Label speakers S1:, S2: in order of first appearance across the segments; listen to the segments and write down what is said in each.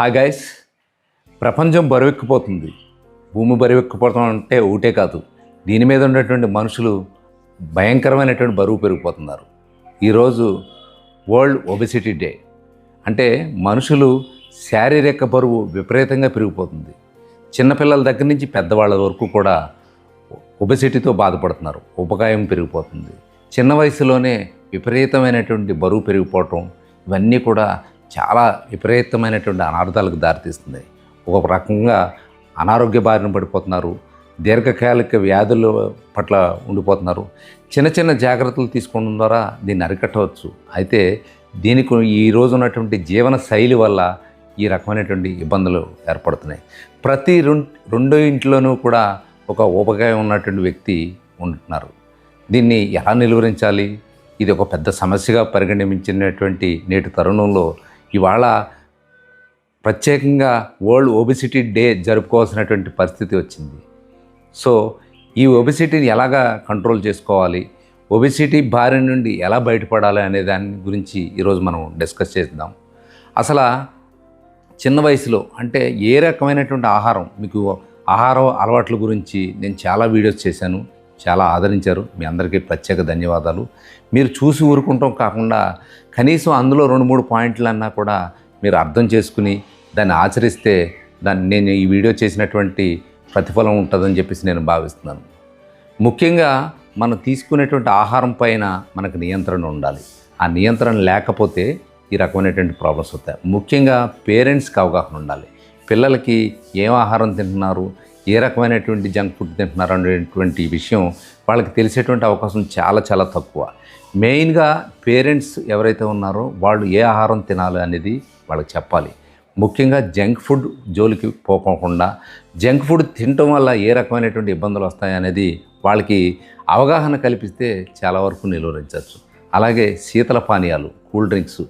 S1: Hi guys. ప్రపంచం బరువెక్కిపోతుంది. భూమి బరువెక్కిపోవడం అంటే ఒకటే కాదు. దీని మీద ఉన్నటువంటి మనుషులు భయంకరమైనటువంటి బరువు పెరిగిపోతున్నారు. ఈరోజు వరల్డ్ ఒబెసిటీ డే అంటే మనుషులు శారీరక బరువు విపరీతంగా పెరిగిపోతుంది. చిన్నపిల్లల దగ్గర నుంచి పెద్దవాళ్ళ వరకు కూడా ఒబెసిటీతో బాధపడుతున్నారు. ఉపకాయం పెరిగిపోతుంది. చిన్న వయసులోనే విపరీతమైనటువంటి బరువు పెరిగిపోవటం ఇవన్నీ కూడా చాలా విపరీతమైనటువంటి అనార్థాలకు దారితీస్తుంది. ఒక రకంగా అనారోగ్య బారిన పడిపోతున్నారు. దీర్ఘకాలిక వ్యాధుల పట్ల ఉండిపోతున్నారు. చిన్న చిన్న జాగ్రత్తలు తీసుకోవడం ద్వారా దీన్ని అరికట్టవచ్చు. అయితే దీనికి ఈ రోజు ఉన్నటువంటి జీవన శైలి వల్ల ఈ రకమైనటువంటి ఇబ్బందులు ఏర్పడుతున్నాయి. ప్రతి రెండు రెండో ఇంట్లోనూ కూడా ఒక ఉపకాయం ఉన్నటువంటి వ్యక్తి ఉంటున్నారు. దీన్ని ఎలా నిలువరించాలి? ఇది ఒక పెద్ద సమస్యగా పరిగణించినటువంటి నేటి తరుణంలో ఇవాళ ప్రత్యేకంగా వరల్డ్ ఒబిసిటీ డే జరుపుకోవాల్సినటువంటి పరిస్థితి వచ్చింది. సో ఈ ఒబిసిటీని ఎలాగా కంట్రోల్ చేసుకోవాలి? ఒబిసిటీ బారి నుండి ఎలా బయటపడాలి అనే దాని గురించి ఈరోజు మనం డిస్కస్ చేద్దాం. అసలు చిన్న వయసులో అంటే ఏ రకమైనటువంటి ఆహారం? మీకు ఆహార అలవాట్ల గురించి నేను చాలా వీడియోస్ చేశాను. చాలా ఆదరించారు. మీ అందరికీ ప్రత్యేక ధన్యవాదాలు. మీరు చూసి ఊరుకుంటాం కాకుండా కనీసం అందులో రెండు మూడు పాయింట్లు అన్నా కూడా మీరు అర్థం చేసుకుని దాన్ని ఆచరిస్తే దాన్ని నేను ఈ వీడియో చేసినటువంటి ప్రతిఫలం ఉంటుందని చెప్పేసి నేను భావిస్తున్నాను. ముఖ్యంగా మనం తీసుకునేటువంటి ఆహారం పైన మనకు నియంత్రణ ఉండాలి. ఆ నియంత్రణ లేకపోతే ఈ రకమైనటువంటి ప్రాబ్లమ్స్ వస్తాయి. ముఖ్యంగా పేరెంట్స్కి అవగాహన ఉండాలి. పిల్లలకి ఏం ఆహారం తింటున్నారు? ఏ రకమైనటువంటి జంక్ ఫుడ్ తింటున్నారు అనేటువంటి విషయం వాళ్ళకి తెలిసేటువంటి అవకాశం చాలా చాలా తక్కువ. మెయిన్గా పేరెంట్స్ ఎవరైతే ఉన్నారో వాళ్ళు ఏ ఆహారం తినాలి అనేది వాళ్ళకి చెప్పాలి. ముఖ్యంగా జంక్ ఫుడ్ జోలికి పోకోకుండా జంక్ ఫుడ్ తినటం వల్ల ఏ రకమైనటువంటి ఇబ్బందులు వస్తాయి అనేది వాళ్ళకి అవగాహన కల్పిస్తే చాలా వరకు నిలువరించవచ్చు. అలాగే శీతల పానీయాలు కూల్ డ్రింక్స్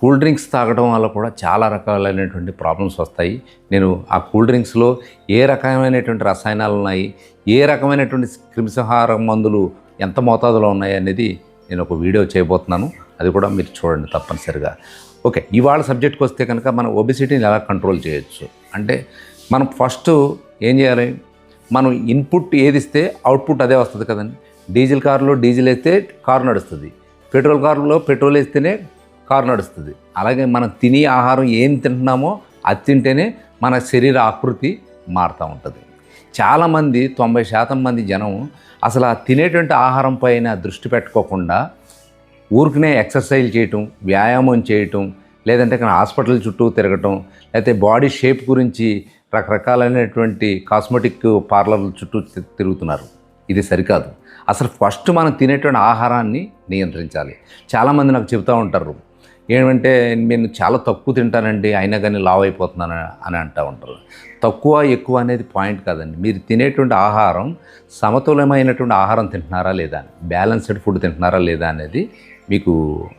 S1: కూల్ డ్రింక్స్ తాగడం వల్ల కూడా చాలా రకాలైనటువంటి ప్రాబ్లమ్స్ వస్తాయి. నేను ఆ కూల్ డ్రింక్స్లో ఏ రకమైనటువంటి రసాయనాలు ఉన్నాయి ఏ రకమైనటువంటి క్రిమిసంహార మందులు ఎంత మోతాదులో ఉన్నాయి అనేది నేను ఒక వీడియో చేయబోతున్నాను. అది కూడా మీరు చూడండి తప్పనిసరిగా. ఓకే ఇవాళ సబ్జెక్ట్కి వస్తే కనుక మనం ఒబిసిటీని ఎలా కంట్రోల్ చేయొచ్చు? అంటే మనం ఫస్ట్ ఏం చేయాలి? మనం ఇన్పుట్ ఏది ఇస్తే అవుట్పుట్ అదే వస్తుంది కదండి. డీజిల్ కారులో డీజిల్ వేస్తే కారు నడుస్తుంది. పెట్రోల్ కారులో పెట్రోల్ వేస్తేనే కారు నడుస్తుంది. అలాగే మనం తినే ఆహారం ఏం తింటున్నామో అది తింటేనే మన శరీర ఆకృతి మారుతూ ఉంటుంది. చాలామంది తొంభై శాతం మంది జనం అసలు ఆ తినేటువంటి ఆహారం పైన దృష్టి పెట్టుకోకుండా ఊరికనే ఎక్సర్సైజ్ చేయటం వ్యాయామం చేయటం లేదంటే ఇక్కడ హాస్పిటల్ చుట్టూ తిరగటం లేకపోతే బాడీ షేప్ గురించి రకరకాలైనటువంటి కాస్మెటిక్ పార్లర్ల చుట్టూ తి- తిరుగుతున్నారు. ఇది సరికాదు. అసలు ఫస్ట్ మనం తినేటువంటి ఆహారాన్ని నియంత్రించాలి. చాలామంది నాకు చెబుతూ ఉంటారు ఏమంటే నేను చాలా తక్కువ తింటానండి అయినా కానీ లావ్ అయిపోతున్నాను అని అంటూ ఉంటారు. తక్కువ ఎక్కువ అనేది పాయింట్ కాదండి. మీరు తినేటువంటి ఆహారం సమతుల్యమైనటువంటి ఆహారం తింటున్నారా లేదా బ్యాలెన్స్డ్ ఫుడ్ తింటున్నారా లేదా అనేది మీకు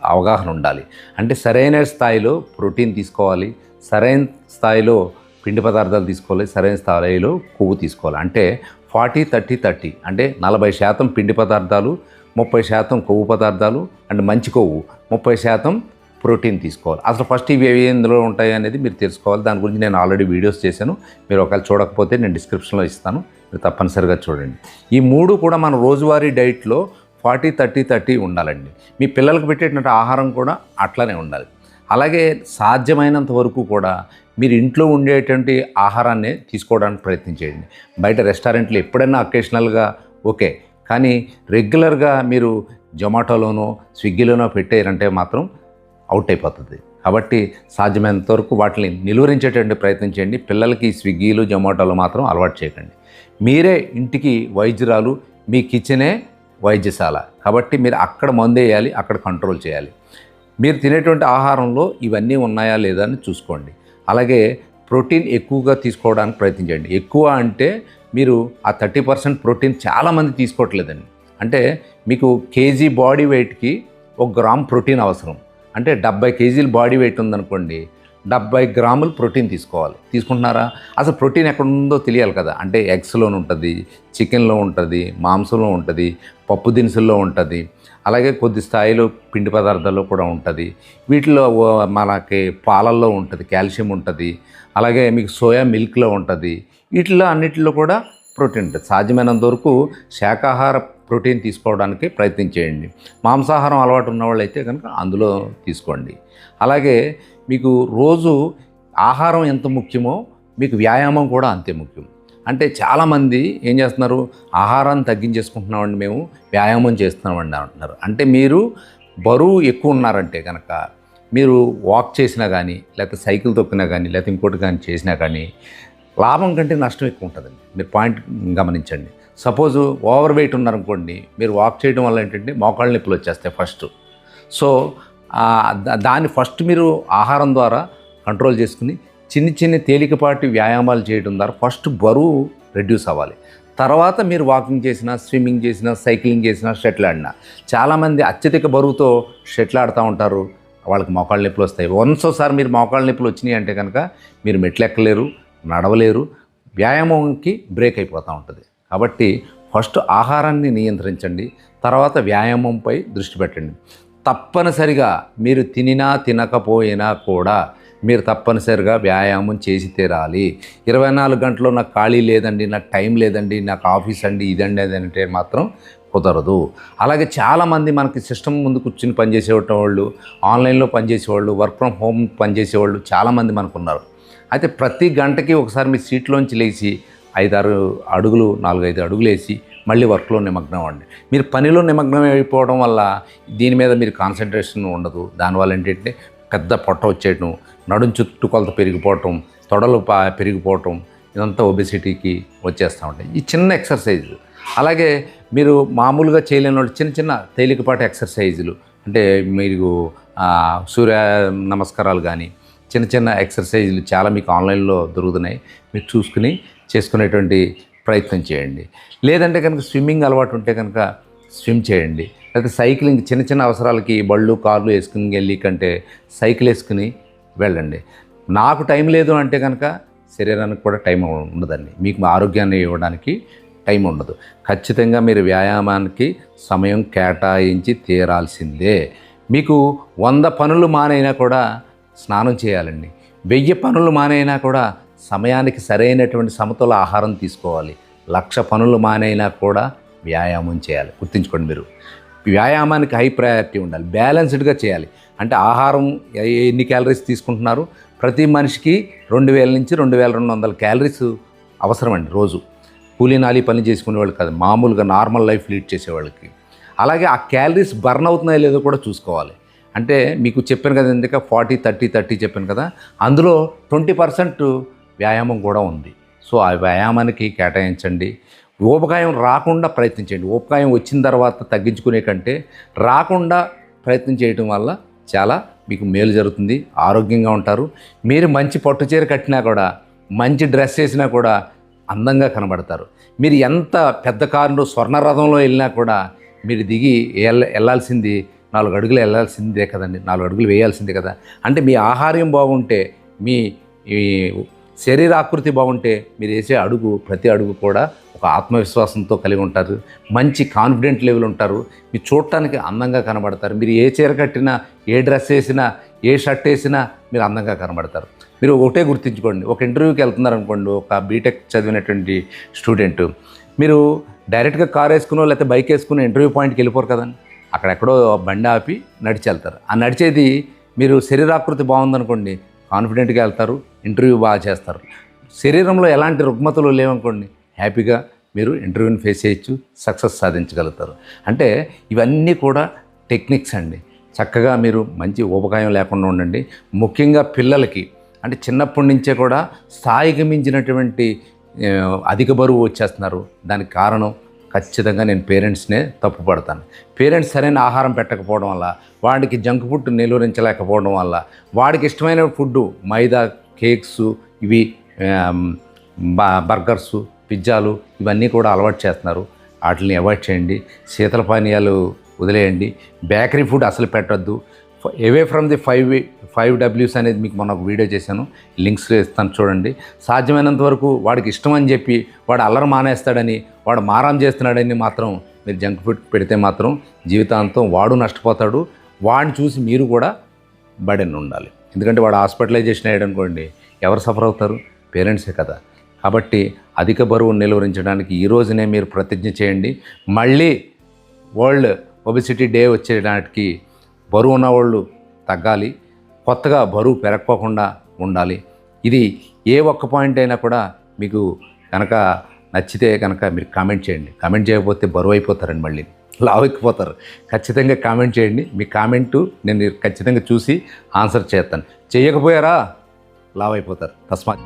S1: అవగాహన ఉండాలి. అంటే సరైన స్థాయిలో ప్రోటీన్ తీసుకోవాలి సరైన స్థాయిలో పిండి పదార్థాలు తీసుకోవాలి సరైన స్థాయిలో కొవ్వు తీసుకోవాలి. అంటే ఫార్టీ థర్టీ థర్టీ అంటే నలభై శాతం పిండి పదార్థాలు ముప్పై శాతం కొవ్వు పదార్థాలు అండ్ మంచి కొవ్వు ముప్పై శాతం ప్రోటీన్ తీసుకోవాలి. అసలు ఫస్ట్ ఇవి ఏవి ఎందులో ఉంటాయి అనేది మీరు తెలుసుకోవాలి. దాని గురించి నేను ఆల్రెడీ వీడియోస్ చేశాను. మీరు ఒకవేళ చూడకపోతే నేను డిస్క్రిప్షన్లో ఇస్తాను. మీరు తప్పనిసరిగా చూడండి. ఈ మూడు కూడా మన రోజువారీ డైట్లో ఫార్టీ థర్టీ థర్టీ ఉండాలండి. మీ పిల్లలకు పెట్టేటువంటి ఆహారం కూడా అట్లానే ఉండాలి. అలాగే సాధ్యమైనంత వరకు కూడా మీరు ఇంట్లో ఉండేటువంటి ఆహారాన్ని తీసుకోవడానికి ప్రయత్నించేయండి బయట రెస్టారెంట్లో ఎప్పుడైనా అకేషనల్గా ఓకే. కానీ రెగ్యులర్గా మీరు జొమాటోలోనో స్విగ్గీలోనో పెట్టారంటే మాత్రం అవుట్ అయిపోతుంది. కాబట్టి సాధ్యమైనంత వరకు వాటిని నిలువరించేటువంటి ప్రయత్నం చేయండి. పిల్లలకి స్విగ్గీలు జొమాటోలు మాత్రం అలవాటు చేయకండి. మీరే ఇంటికి వైద్యురాలు మీ కిచెనే వైద్యశాల. కాబట్టి మీరు అక్కడ మందేయాలి అక్కడ కంట్రోల్ చేయాలి. మీరు తినేటువంటి ఆహారంలో ఇవన్నీ ఉన్నాయా లేదా అని చూసుకోండి. అలాగే ప్రోటీన్ ఎక్కువగా తీసుకోవడానికి ప్రయత్నించండి ఎక్కువ అంటే మీరు ఆ థర్టీ పర్సెంట్ ప్రోటీన్ చాలామంది తీసుకోవట్లేదండి. అంటే మీకు కేజీ బాడీ వెయిట్కి ఒక గ్రామ్ ప్రోటీన్ అవసరం. అంటే డెబ్బై కేజీలు బాడీ వెయిట్ ఉందనుకోండి డెబ్బై గ్రాములు ప్రోటీన్ తీసుకోవాలి. తీసుకుంటున్నారా? అసలు ప్రోటీన్ ఎక్కడ ఉందో తెలియాలి కదా. అంటే ఎగ్స్లో ఉంటుంది చికెన్లో ఉంటుంది మాంసంలో ఉంటుంది పప్పు దినుసుల్లో ఉంటుంది అలాగే కొద్ది స్థాయిలో పిండి పదార్థాల్లో కూడా ఉంటుంది. వీటిలో మనకి పాలల్లో ఉంటుంది కాల్షియం ఉంటుంది అలాగే మీకు సోయా మిల్క్లో ఉంటుంది. వీటిలో అన్నిటిలో కూడా ప్రోటీన్ ఉంటుంది. సాధ్యమైనంత వరకు శాకాహార ప్రోటీన్ తీసుకోవడానికి ప్రయత్నం చేయండి. మాంసాహారం అలవాటు ఉన్న వాళ్ళైతే కనుక అందులో తీసుకోండి. అలాగే మీకు రోజు ఆహారం ఎంత ముఖ్యమో మీకు వ్యాయామం కూడా అంతే ముఖ్యం. అంటే చాలామంది ఏం చేస్తున్నారు? ఆహారాన్ని తగ్గించేసుకుంటున్నామండి మేము వ్యాయామం చేస్తున్నామండి అంటున్నారు. అంటే మీరు బరువు ఎక్కువ ఉన్నారంటే కనుక మీరు వాక్ చేసినా కానీ లేకపోతే సైకిల్ తొక్కినా కానీ లేకపోతే ఇంకోటి కానీ చేసినా కానీ లాభం కంటే నష్టం ఎక్కువ ఉంటుందండి. మీరు పాయింట్ గమనించండి. సపోజ్ ఓవర్ వెయిట్ ఉన్నారనుకోండి మీరు వాక్ చేయడం వల్ల ఏంటంటే మోకాళ్ళ నొప్పులు వచ్చేస్తాయి ఫస్ట్ సో దా- దాన్ని ఫస్ట్ మీరు ఆహారం ద్వారా కంట్రోల్ చేసుకుని చిన్ని చిన్ని తేలికపాటి వ్యాయామాలు చేయడం ద్వారా ఫస్ట్ బరువు రెడ్యూస్ అవ్వాలి. తర్వాత మీరు వాకింగ్ చేసినా స్విమ్మింగ్ చేసినా సైక్లింగ్ చేసినా షటిల్ ఆడినా చాలామంది అత్యధిక బరువుతో షటిల్ ఆడుతూ ఉంటారు వాళ్ళకి మోకాళ్ళ నొప్పులు వస్తాయి. వన్స్ ఒకసారి మీరు మోకాళ్ళ నొప్పులు వచ్చినాయి అంటే కనుక మీరు మెట్లు ఎక్కలేరు నడవలేరు వ్యాయామంకి బ్రేక్ అయిపోతూ ఉంటుంది. కాబట్టి ఫస్ట్ ఆహారాన్ని నియంత్రించండి తర్వాత వ్యాయామంపై దృష్టి పెట్టండి. తప్పనిసరిగా మీరు తినినా తినకపోయినా కూడా మీరు తప్పనిసరిగా వ్యాయామం చేసి తీరాలి. ఇరవై నాలుగు గంటలు నాకు ఖాళీ లేదండి నాకు టైం లేదండి నాకు ఆఫీస్ అండి ఇదండి అది అంటే మాత్రం కుదరదు. అలాగే చాలామంది మనకి సిస్టమ్ ముందు కూర్చుని పనిచేసేవాళ్ళు ఆన్లైన్లో పనిచేసేవాళ్ళు వర్క్ ఫ్రమ్ హోమ్ పనిచేసేవాళ్ళు చాలామంది మనకు ఉన్నారు. అయితే ప్రతి గంటకి ఒకసారి మీ సీట్లోంచి లేచి ఐదారు అడుగులు నాలుగైదు అడుగులు వేసి మళ్ళీ వర్క్లో నిమగ్నం అవ్వండి. మీరు పనిలో నిమగ్నం అయిపోవడం వల్ల దీని మీద మీరు కాన్సన్ట్రేషన్ ఉండదు. దానివల్ల ఏంటంటే పెద్ద పొట్ట వచ్చేయటం నడుం చుట్టుకొలత పెరిగిపోవటం తొడలు పెరిగిపోవటం ఇదంతా ఒబెసిటీకి వచ్చేస్తూ ఉంటాయి. ఈ చిన్న ఎక్సర్సైజ్. అలాగే మీరు మామూలుగా చేయలేని వాళ్ళు చిన్న చిన్న తేలికపాటి ఎక్సర్సైజులు. అంటే మీరు సూర్య నమస్కారాలు కానీ చిన్న చిన్న ఎక్సర్సైజులు చాలా మీకు ఆన్లైన్లో దొరుకుతున్నాయి. మీరు చూసుకుని చేసుకునేటువంటి ప్రయత్నం చేయండి. లేదంటే కనుక స్విమ్మింగ్ అలవాటు ఉంటే కనుక స్విమ్ చేయండి. లేకపోతే సైక్లింగ్ చిన్న చిన్న అవసరాలకి బళ్ళు కార్లు వేసుకుని వెళ్ళి కంటే సైకిల్ వేసుకుని వెళ్ళండి. నాకు టైం లేదు అంటే కనుక శరీరానికి కూడా టైం ఉండదండి. మీకు ఆరోగ్యాన్ని ఇవ్వడానికి టైం ఉండదు. ఖచ్చితంగా మీరు వ్యాయామానికి సమయం కేటాయించి తీరాల్సిందే. మీకు వంద పనులు మానైనా కూడా స్నానం చేయాలండి. వెయ్యి పనులు మానైనా కూడా సమయానికి సరైనటువంటి సమతుల ఆహారం తీసుకోవాలి. లక్ష పనులు మానైనా కూడా వ్యాయామం చేయాలి. గుర్తుంచుకోండి మీరు. వ్యాయామానికి హై ప్రయారిటీ ఉండాలి. బ్యాలెన్స్డ్గా చేయాలి. అంటే ఆహారం ఎన్ని క్యాలరీస్ తీసుకుంటున్నారు? ప్రతి మనిషికి రెండు వేల నుంచి రెండు వేల రెండు వందల క్యాలరీస్ అవసరం అండి రోజు కూలీనాలి పని చేసుకునే వాళ్ళు కాదు మామూలుగా నార్మల్ లైఫ్ లీడ్ చేసేవాళ్ళకి అలాగే ఆ క్యాలరీస్ బర్న్ అవుతున్నాయో లేదో కూడా చూసుకోవాలి. అంటే మీకు చెప్పాను కదా ఎందుకంటే ఫార్టీ థర్టీ థర్టీ చెప్పాను కదా అందులో ట్వంటీ పర్సెంట్ వ్యాయామం కూడా ఉంది. సో ఆ వ్యాయామానికి కేటాయించండి. ఊబకాయం రాకుండా ప్రయత్నించండి. ఊపకాయం వచ్చిన తర్వాత తగ్గించుకునే కంటే రాకుండా ప్రయత్నం చేయటం వల్ల చాలా మీకు మేలు జరుగుతుంది. ఆరోగ్యంగా ఉంటారు. మీరు మంచి పట్టు చీర కట్టినా కూడా మంచి డ్రెస్ వేసినా కూడా అందంగా కనబడతారు. మీరు ఎంత పెద్ద కారులో స్వర్ణ రథంలో వెళ్ళినా కూడా మీరు దిగి వెళ్ళ వెళ్ళాల్సింది నాలుగు అడుగులు వెళ్ళాల్సిందే కదండి. నాలుగు అడుగులు వేయాల్సిందే కదా. అంటే మీ ఆహార్యం బాగుంటే మీ శరీరాకృతి శరీర ఆకృతి బాగుంటే మీరు వేసే అడుగు ప్రతి అడుగు కూడా ఒక ఆత్మవిశ్వాసంతో కలిగి ఉంటారు. మంచి కాన్ఫిడెంట్ లెవెల్ ఉంటారు. మీరు చూడటానికి అందంగా కనబడతారు. మీరు ఏ చీర కట్టినా ఏ డ్రెస్ వేసినా ఏ షర్ట్ వేసినా మీరు అందంగా కనబడతారు. మీరు ఒకటే గుర్తుంచుకోండి. ఒక ఇంటర్వ్యూకి వెళ్తున్నారు అనుకోండి ఒక బీటెక్ చదివినటువంటి స్టూడెంట్. మీరు డైరెక్ట్గా కార్ వేసుకునో లేకపోతే బైక్ వేసుకుని ఇంటర్వ్యూ పాయింట్కి వెళ్ళిపోరు కదండి. అక్కడెక్కడో బండి ఆపి నడిచి వెళ్తారు. ఆ నడిచేది మీరు శరీరాకృతి బాగుందనుకోండి కాన్ఫిడెంట్గా వెళ్తారు ఇంటర్వ్యూ బాగా చేస్తారు. శరీరంలో ఎలాంటి రుగ్మతలు లేవనుకోండి హ్యాపీగా మీరు ఇంటర్వ్యూని ఫేస్ చేయొచ్చు సక్సెస్ సాధించగలుగుతారు. అంటే ఇవన్నీ కూడా టెక్నిక్స్ అండి. చక్కగా మీరు మంచి ఉపకాయం లేకుండా ఉండండి. ముఖ్యంగా పిల్లలకి అంటే చిన్నప్పటి నుంచే కూడా స్థాయికి మించినటువంటి అధిక బరువు వచ్చేస్తున్నారు. దానికి కారణం ఖచ్చితంగా నేను పేరెంట్స్నే తప్పు పడతాను. పేరెంట్స్ సరైన ఆహారం పెట్టకపోవడం వల్ల వాడికి జంక్ ఫుడ్ నిలువరించలేకపోవడం వల్ల వాడికి ఇష్టమైన ఫుడ్ మైదా కేక్స్ ఇవి బర్గర్స్ పిజ్జాలు ఇవన్నీ కూడా అలవాటు చేస్తున్నారు. వాటిని అవాయిడ్ చేయండి. శీతల పానీయాలు వదిలేయండి. బేకరీ ఫుడ్ అసలు పెట్టొద్దు. అవే ఫ్రమ్ ది ఫైవ్ ఫైవ్ డబ్ల్యూస్ అనేది మీకు మొన్న ఒక వీడియో చేశాను. లింక్స్ ఇస్తాను చూడండి. సాధ్యమైనంత వరకు వాడికి ఇష్టం అని చెప్పి వాడు అల్లరి మానేస్తాడని వాడు మారం చేస్తున్నాడని మాత్రం మీరు జంక్ ఫుడ్ పెడితే మాత్రం జీవితాంతం వాడు నష్టపోతాడు. వాడిని చూసి మీరు కూడా బడెన్ ఉండాలి. ఎందుకంటే వాడు హాస్పిటలైజేషన్ అయ్యాడు అనుకోండి ఎవరు సఫర్ అవుతారు? పేరెంట్సే కదా. కాబట్టి అధిక బరువు నిలువరించడానికి ఈ రోజునే మీరు ప్రతిజ్ఞ చేయండి. మళ్ళీ వరల్డ్ ఒబిసిటీ డే వచ్చేటానికి బరువు ఉన్నవాళ్ళు తగ్గాలి కొత్తగా బరువు పెరగకోకుండా ఉండాలి. ఇది ఏ ఒక్క పాయింట్ అయినా కూడా మీకు కనుక నచ్చితే కనుక మీరు కామెంట్ చేయండి. కామెంట్ చేయకపోతే బరువు అయిపోతారండి మళ్ళీ. లావెక్కిపోతారు ఖచ్చితంగా కామెంట్ చేయండి. మీ కామెంటు నేను ఖచ్చితంగా చూసి ఆన్సర్ చేస్తాను. చేయకపోయారా? లావ్ అయిపోతారు. తస్మాత్.